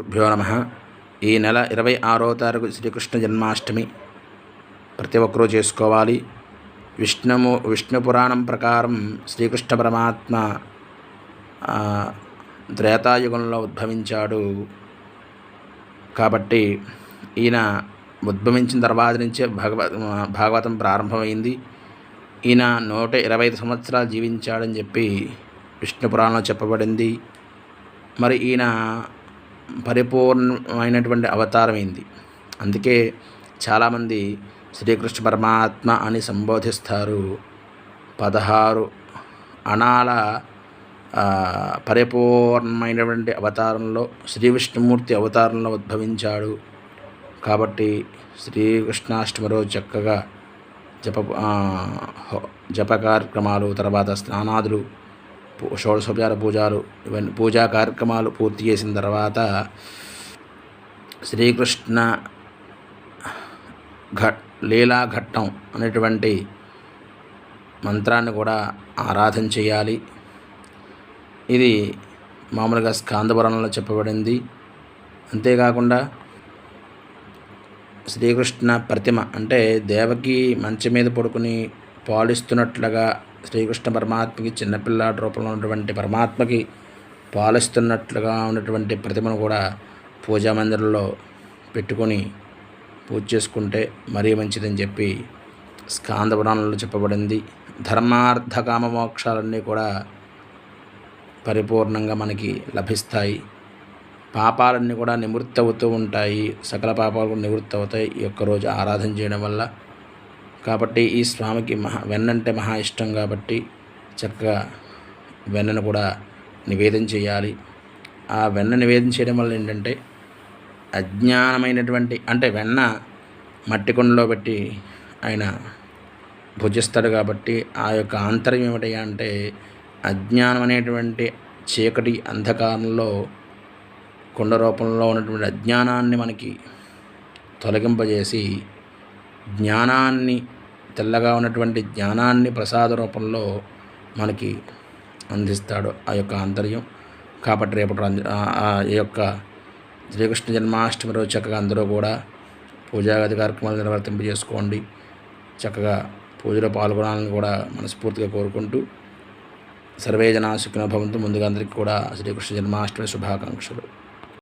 శ్రీగురుభ్యో నమ. ఈ నెల ఇరవై ఆరో తారీఖు శ్రీకృష్ణ జన్మాష్టమి. ప్రతి ఒక్కరూ చేసుకోవాలి. విష్ణుము విష్ణు పురాణం ప్రకారం శ్రీకృష్ణ పరమాత్మ త్రేతాయుగంలో ఉద్భవించాడు. కాబట్టి ఈయన ఉద్భవించిన తర్వాత నుంచే భగవ భాగవతం ప్రారంభమైంది. ఈయన నూట ఇరవై ఐదు సంవత్సరాలు జీవించాడని చెప్పి విష్ణు పురాణంలో చెప్పబడింది. మరి ఈయన పరిపూర్ణమైనటువంటి అవతారమైంది అందుకే చాలామంది శ్రీకృష్ణ పరమాత్మ అని సంబోధిస్తారు. పదహారు అణాల పరిపూర్ణమైనటువంటి అవతారంలో శ్రీ విష్ణుమూర్తి అవతారంలో ఉద్భవించాడు. కాబట్టి శ్రీకృష్ణాష్టమి రోజు చక్కగా జప జప కార్యక్రమాలు తర్వాత స్నానాదులు షోడశోపచార పూజలు ఇవన్నీ పూజా కార్యక్రమాలు పూర్తి చేసిన తర్వాత శ్రీకృష్ణ ఘట్ లీలా ఘట్టం అనేటువంటి మంత్రాన్ని కూడా ఆరాధన చేయాలి. ఇది మామూలుగా స్కాందపురాణంలో చెప్పబడింది. అంతేకాకుండా శ్రీకృష్ణ ప్రతిమ అంటే దేవకి మంచం మీద పడుకుని పాలిస్తున్నట్లుగా శ్రీకృష్ణ పరమాత్మకి చిన్నపిల్లాడి రూపంలో ఉన్నటువంటి పరమాత్మకి పాలిస్తున్నట్లుగా ఉన్నటువంటి ప్రతిమను కూడా పూజా మందిరంలో పెట్టుకొని పూజ చేసుకుంటే మరీ మంచిదని చెప్పి స్కాంద పురాణంలో చెప్పబడింది. ధర్మార్థ కామమోక్షాలన్నీ కూడా పరిపూర్ణంగా మనకి లభిస్తాయి. పాపాలన్నీ కూడా నివృత్తి అవుతూ ఉంటాయి. సకల పాపాలు కూడా నివృత్తి అవుతాయి ఈ యొక్క రోజు ఆరాధన చేయడం వల్ల కాబట్టి ఈ స్వామికి మహా వెన్నంటే మహా ఇష్టం కాబట్టి చక్కగా వెన్నను కూడా నివేదన చేయాలి. ఆ వెన్న నివేదన చేయడం వల్ల ఏంటంటే అజ్ఞానమైనటువంటి అంటే వెన్న మట్టి కుండలో పెట్టి ఆయన భుజిస్తాడు కాబట్టి ఆ యొక్క ఆంతర్యం ఏమిటయ్యా అంటే అజ్ఞానం అనేటువంటి చీకటి అంధకారంలో కుండ రూపంలో ఉన్నటువంటి అజ్ఞానాన్ని మనకి తొలగింపజేసి జ్ఞానాన్ని తెల్లగా ఉన్నటువంటి జ్ఞానాన్ని ప్రసాద రూపంలో మనకి అందిస్తాడు ఆ యొక్క ఆంతర్యం. కాబట్టి రేపటి ఆ- ఈ యొక్క శ్రీకృష్ణ జన్మాష్టమి రోజు చక్కగా అందరూ కూడా పూజాగతి కార్యక్రమాలు నిర్వర్తింపజేసుకోండి చక్కగా పూజలో పాల్గొనాలని కూడా మనస్ఫూర్తిగా కోరుకుంటూ సర్వే జనా సుఖినో భవంతు. ముందుగా అందరికీ కూడా శ్రీకృష్ణ జన్మాష్టమి శుభాకాంక్షలు.